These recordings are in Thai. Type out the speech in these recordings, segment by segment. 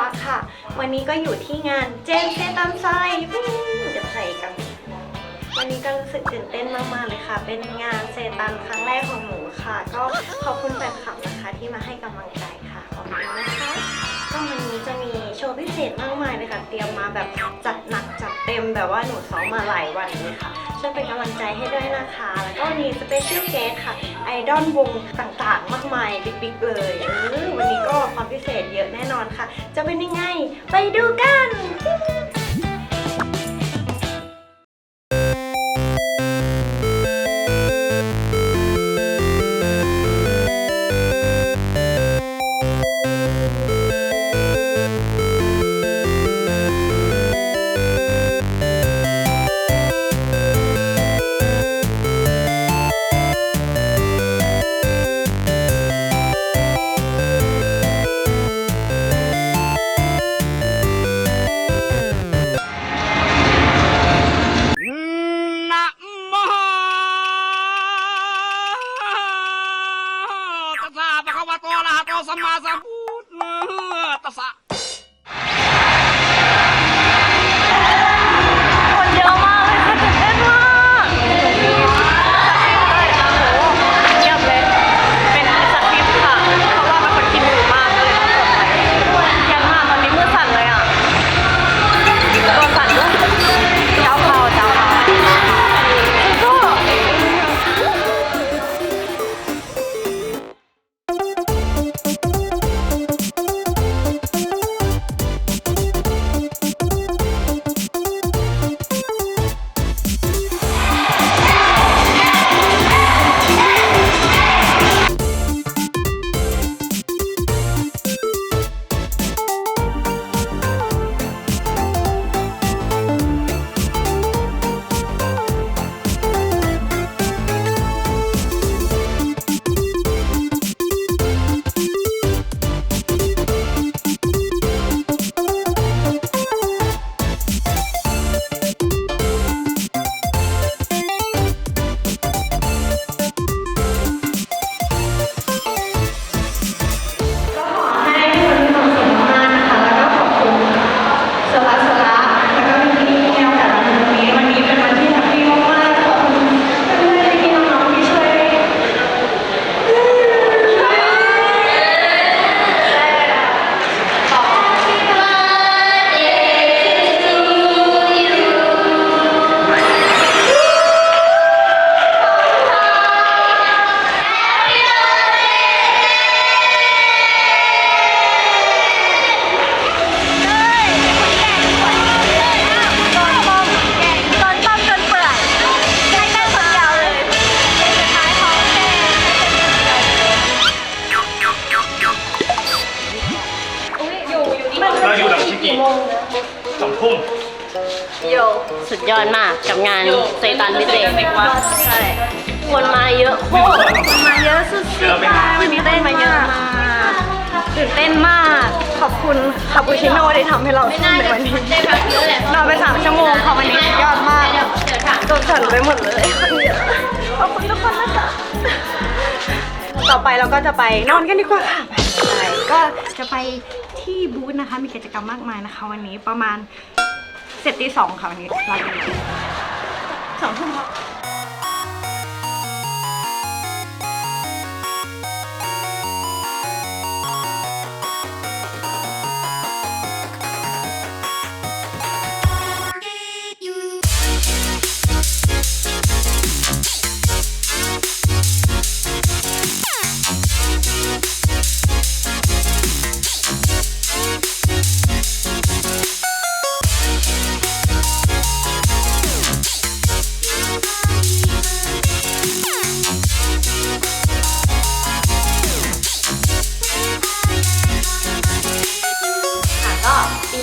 รักค่ะ วันนี้ก็อยู่ที่งานเจนเซตัมไซปิ้งเดี๋ยวใส่กัน วันนี้ก็รู้สึกตื่นเต้นมากๆเลยค่ะ เป็นงานเซตันครั้งแรกของหนูค่ะ ก็ขอบคุณแฟนคลับนะคะที่มาให้กำลังใจค่ะ ขอบคุณนะคะ ก็วันนี้จะมี ว์พิเศษมากมายเลยค่ะเตรียมมาแบบจัดหนักจัดเต็มแบบว่าหนูซ้อมมาหลายวันเลยค่ะช่วยเป็นกำลังใจให้ด้วยนะคะ แล้วก็มีสเปเชียลเกสค่ะ ไอดอลวงต่างๆ มากมายบิ๊กๆเลยเออวันนี้ก็ความพิเศษเยอะแน่นอนค่ะ จะเป็นยังไง ไปดูกัน เราอยู่กับชิกิสองทุ่มโยสุดยอดมากกับงานเซตันพิเศษใช่คนมาเยอะโคตรมาเยอะสุดๆเลยวันนี้เต้นมาเยอะมากตื่นเต้นมาก ขอบคุณคาปูชิโน่ที่ทำให้เราสู้ในวันนี้ได้พักเยอะแหละนอนไปสามชั่วโมงค่ะวันนี้สุดยอดมากเดี๋ยวเดี๋ยวถามตัวสั่นไปหมดเลยคนเยอะขอบคุณทุกคนนะคะต่อไปเราก็จะไปนอนกันดีกว่าค่ะไปก็จะไป ที่บูธนะคะ มีกิจกรรมมากมายนะคะ วันนี้ประมาณเสร็จตีสองค่ะวันนี้ลาไปสองทุ่มแล้ว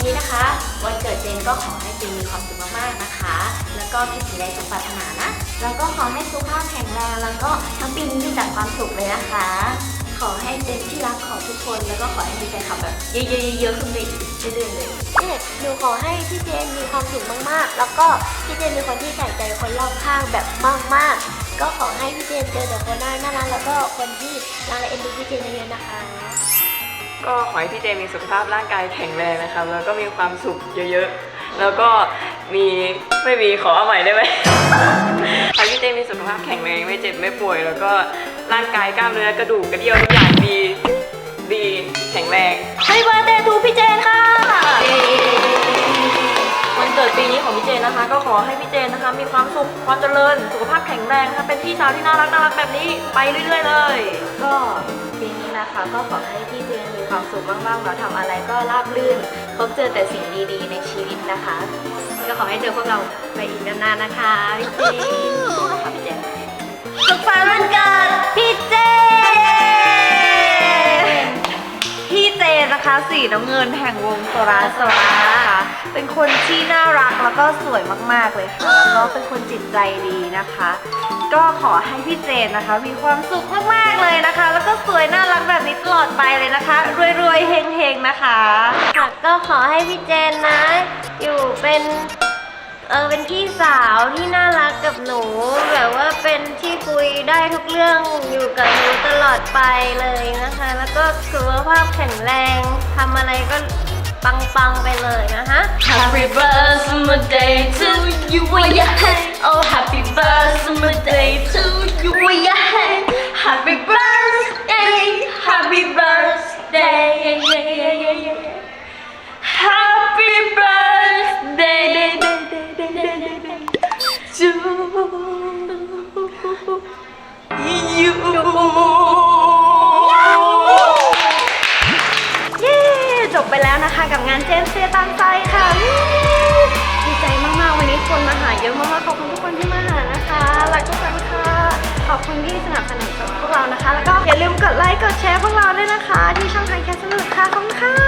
นี้นะคะ วันเกิดเจนก็ขอให้เจนมีความสุขมากๆนะคะ แล้วก็คิดถึงใดสมปรารถนานะ แล้วก็ขอให้สุขภาพแข็งแรง แล้วก็ทั้งปีนี้มีแต่ความสุขเลยนะคะ ขอให้เจนที่รักของทุกคน แล้วก็ขอให้มีแฟนคลับแบบเยอะๆๆขึ้นไปเรื่อยๆเลยนี่ยหนูขอให้พี่เจนมีความสุขมากๆ แล้วก็พี่เจนเป็นคนที่ใส่ใจคนรอบข้างแบบมากๆ ก็ขอให้พี่เจนเจอแต่คนน่ารักแล้วก็คนที่รักและเอ็นดูพี่เจนเยอะๆนะคะ ก็ขอให้พี่เจมีสุขภาพร่างกายแข็งแรงนะครับแล้วก็มีความสุขเยอะๆ แล้วก็มีไม่มีขอเอาใหม่ได้ไหม ขอให้พี่เจมีสุขภาพแข็งแรงไม่เจ็บไม่ป่วย แล้วก็ร่างกายกล้ามเนื้อกระดูกกระเดี่ยวทุกอย่างดีดีแข็งแรง ให้เบอร์เดย์ทูพี่เจนค่ะ ของพี่เจนนะคะ ก็ขอให้พี่เจนนะคะ มีความสุขความเจริญ สุขภาพแข็งแรงนะคะเป็นพี่สาวที่น่ารักน่ารักแบบนี้ไปเรื่อยๆ เลย ก็ปีนี้นะคะก็ขอให้พี่เจนมีความสุขมากๆเราทำอะไรก็ราบรื่นพบเจอแต่สิ่งดีๆ ในชีวิตนะคะ ก็ขอให้เจอพวกเราไปอีกนานๆนะคะพี่เจนสู้นะคะพี่เจนสุขสันต์วันเกิดพี่เจ เจนนะคะสีน้ำเงินแห่งวงโซราโซรานะคะเป็นคนที่น่ารักแล้วก็สวยมากๆเลยค่ะแล้วก็เป็นคนจิตใจดีนะคะ ก็ขอให้พี่เจนนะคะ มีความสุขมากๆเลยนะคะ แล้วก็สวยน่ารักแบบนี้ตลอดไปเลยนะคะรวยๆเฮงๆนะคะ ค่ะก็ขอให้พี่เจนนะ อยู่เป็น เออเป็นพี่สาวที่น่ารักกับหนู แบบว่าเป็นที่คุยได้ทุกเรื่องอยู่กับหนูตลอดไปเลยนะคะ แล้วก็สุขภาพแข็งแรงทำอะไรก็ปังๆไปเลยนะคะ Happy birthday to you ย Oh happy birthday to you ย Happy birthday Happy birthday จบไปแล้วนะคะ กับงานเจนเซตันใจค่ะดีใจมากๆ วันนี้คนมาหาเยอะมากๆ ขอบคุณทุกคนที่มาหานะคะรักทุกคนค่ะ ขอบคุณที่สนับสนุนพวกเรานะคะ แล้วก็อย่าลืมกดไลค์ กดแชร์พวกเราด้วยนะคะ ที่ช่องทางแคสนุกค่ะ ขอบคุณค่ะ